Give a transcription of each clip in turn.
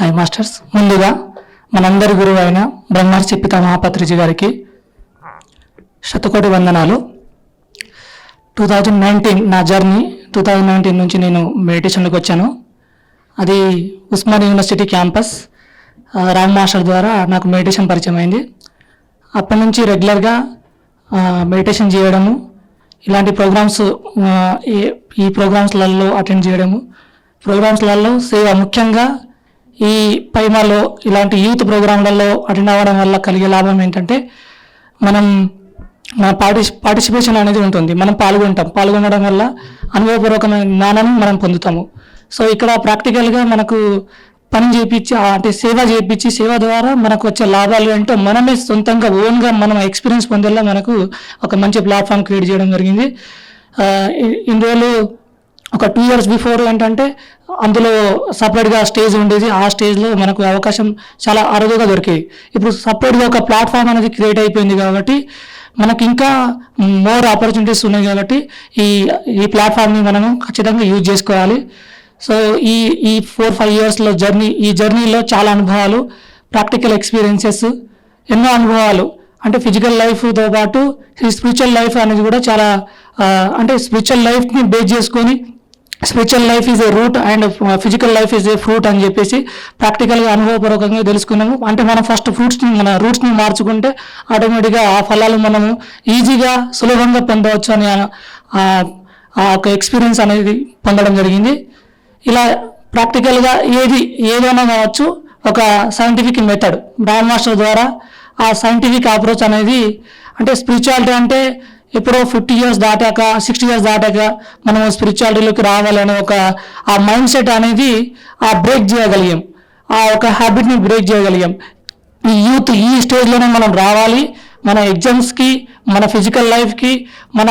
Hi masters ముందుగా మనందరి గురువు అయిన బ్రహ్మర్షి పితామహాపత్రిజీ గారికి శతకోటి వందనాలు. టూ థౌజండ్ నైన్టీన్ నా జర్నీ టూ థౌజండ్ నైన్టీన్ నుంచి నేను మెడిటేషన్లోకి వచ్చాను. అది Osman university campus Ram master ద్వారా నాకు మెడిటేషన్ పరిచయం అయింది. అప్పటి నుంచి రెగ్యులర్గా మెడిటేషన్ చేయడము ఇలాంటి ప్రోగ్రామ్స్ ఈ- ఈ ప్రోగ్రామ్స్లలో అటెండ్ చేయడము ప్రోగ్రామ్స్లలో సేవ ముఖ్యంగా ఈ పైమాలో ఇలాంటి యూత్ ప్రోగ్రాంలలో అటెండ్ అవ్వడం వల్ల కలిగే లాభం ఏంటంటే మనం మన పార్టి పార్టిసిపేషన్ అనేది ఉంటుంది. మనం పాల్గొంటాం. పాల్గొనడం వల్ల అనుభవపూర్వకమైన జ్ఞానాన్ని మనం పొందుతాము. సో ఇక్కడ ప్రాక్టికల్గా మనకు పని చేయించి అంటే సేవ చేయించి సేవ ద్వారా మనకు వచ్చే లాభాలు ఏంటో మనమే సొంతంగా ఓన్గా మనం ఎక్స్పీరియన్స్ పొందేలా మనకు ఒక మంచి ప్లాట్ఫామ్ క్రియేట్ చేయడం జరిగింది. ఆ, ఇన్ని రోజులు ఒక టూ ఇయర్స్ బిఫోర్ ఏంటంటే అందులో సపరేట్గా స్టేజ్ ఉండేది. ఆ స్టేజ్లో మనకు అవకాశం చాలా అరుదుగా దొరికేది ఇప్పుడు సపరేట్గా ఒక ప్లాట్ఫామ్ అనేది క్రియేట్ అయిపోయింది కాబట్టి మనకి ఇంకా మోర్ ఆపర్చునిటీస్ ఉన్నాయి కాబట్టి ఈ ఈ ప్లాట్ఫామ్ని మనం ఖచ్చితంగా యూజ్ చేసుకోవాలి. సో ఈ ఈ ఫోర్ ఫైవ్ ఇయర్స్లో జర్నీ ఈ జర్నీలో చాలా అనుభవాలు ప్రాక్టికల్ ఎక్స్పీరియన్సెస్ ఎన్నో అనుభవాలు. అంటే ఫిజికల్ లైఫ్తో పాటు ఈ స్పిరిచువల్ లైఫ్ అనేది కూడా చాలా అంటే స్పిరిచువల్ లైఫ్ని బేస్ చేసుకొని spiritual life is a root and physical life is a fruit అని చెప్పేసి ప్రాక్టికల్గా అనుభవపూర్వకంగా తెలుసుకున్నాము. అంటే మనం ఫస్ట్ ఫ్రూట్స్ని మన రూట్స్ని మార్చుకుంటే ఆటోమేటిక్గా ఆ ఫలాలు మనము ఈజీగా సులభంగా పొందవచ్చు అని ఆ- ఒక ఎక్స్పీరియన్స్ అనేది పొందడం జరిగింది. ఇలా ప్రాక్టికల్గా ఏది ఏదైనా కావచ్చు ఒక సైంటిఫిక్ మెథడ్ బ్రాహ్మ మాస్టర్ ద్వారా ఆ సైంటిఫిక్ అప్రోచ్ అనేది అంటే స్పిరిచువాలిటీ అంటే ఎప్పుడో ఫిఫ్టీ ఇయర్స్ దాటాక సిక్స్టీ ఇయర్స్ దాటాక మనం స్పిరిచువాలిటీలోకి రావాలనే ఒక ఆ మైండ్ సెట్ అనేది ఆ బ్రేక్ చేయగలిగాం. ఆ ఒక హ్యాబిట్ని బ్రేక్ చేయగలిగాం. ఈ యూత్ ఈ స్టేజ్లోనే మనం రావాలి. మన ఎగ్జామ్స్కి మన ఫిజికల్ లైఫ్కి మన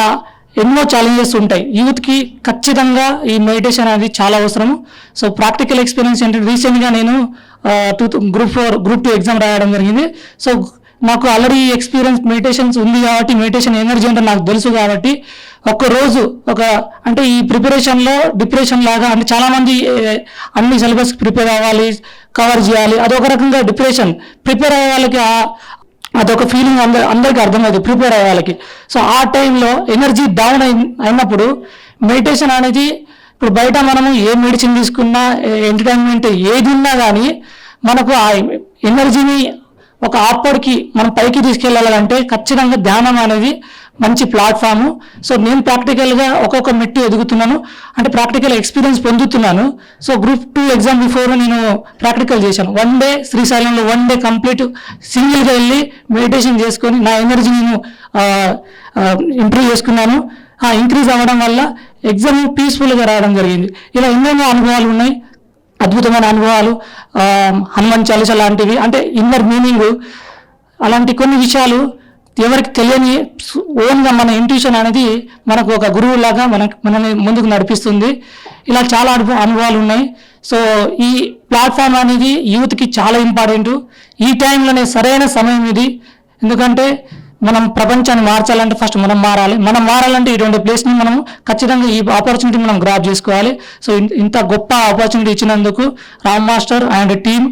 ఎన్నో ఛాలెంజెస్ ఉంటాయి. యూత్కి ఖచ్చితంగా ఈ మెడిటేషన్ అనేది చాలా అవసరము. సో ప్రాక్టికల్ ఎక్స్పీరియన్స్ ఏంటంటే రీసెంట్గా నేను two group four group two exam రాయడం జరిగింది. సో నాకు ఆల్రెడీ ఎక్స్పీరియన్స్ మెడిటేషన్స్ ఉంది కాబట్టి మెడిటేషన్ ఎనర్జీ అంటే నాకు తెలుసు కాబట్టి ఒక రోజు ఒక అంటే ఈ ప్రిపరేషన్లో డిప్రెషన్ లాగా అంటే చాలామంది అన్ని సిలబస్ ప్రిపేర్ అవ్వాలి కవర్ చేయాలి అదొక రకంగా డిప్రెషన్ ప్రిపేర్ అయ్యే వాళ్ళకి అదొక ఫీలింగ్ అందరి అందరికీ అర్థమవుతుంది ప్రిపేర్ అయ్యే వాళ్ళకి. సో ఆ టైంలో ఎనర్జీ డౌన్ అయి అయినప్పుడు మెడిటేషన్ అనేది ఇప్పుడు బయట మనము ఏ మెడిసిన్ తీసుకున్నా ఎంటర్టైన్మెంట్ ఏది ఉన్నా కానీ మనకు ఆ ఎనర్జీని ఒక ఆప్పటికి మనం పైకి తీసుకెళ్ళాలంటే ఖచ్చితంగా ధ్యానం అనేది మంచి ప్లాట్ఫామ్ సో నేను ప్రాక్టికల్గా ఒక్కొక్క మెట్టు ఎదుగుతున్నాను. అంటే ప్రాక్టికల్ ఎక్స్పీరియన్స్ పొందుతున్నాను. So group two exam before నేను ప్రాక్టికల్ చేశాను. వన్ డే శ్రీశైలంలో వన్ డే కంప్లీట్ సింగిల్గా వెళ్ళి మెడిటేషన్ చేసుకొని నా ఎనర్జీ నేను ఇంప్రూవ్ చేసుకున్నాను. ఇంక్రీజ్ అవ్వడం వల్ల ఎగ్జామ్ పీస్ఫుల్గా రావడం జరిగింది. ఇలా ఎన్నెన్నో అనుభవాలు ఉన్నాయి. అద్భుతమైన అనుభవాలు హనుమాన్ చాలీస లాంటివి. అంటే ఇన్నర్ మీనింగ్ అలాంటి కొన్ని విషయాలు ఎవరికి తెలియని ఓన్గా మన ఇంట్యూషన్ అనేది మనకు ఒక గురువులాగా మన మనని ముందుకు నడిపిస్తుంది. ఇలా చాలా అనుభవ అనుభవాలు ఉన్నాయి. సో ఈ ప్లాట్ఫామ్ అనేది యూత్కి చాలా ఇంపార్టెంట్ ఈ టైంలోనే సరైన సమయం ఇది. ఎందుకంటే మనం ప్రపంచాన్ని మార్చాలంటే ఫస్ట్ మనం మారాలి. మనం మారాలంటే ఇటువంటి ప్లేస్ని మనం ఖచ్చితంగా ఈ ఆపర్చునిటీ మనం గ్రాప్ చేసుకోవాలి. సో ఇంత గొప్ప ఆపర్చునిటీ ఇచ్చినందుకు రామ్ మాస్టర్ అండ్ టీమ్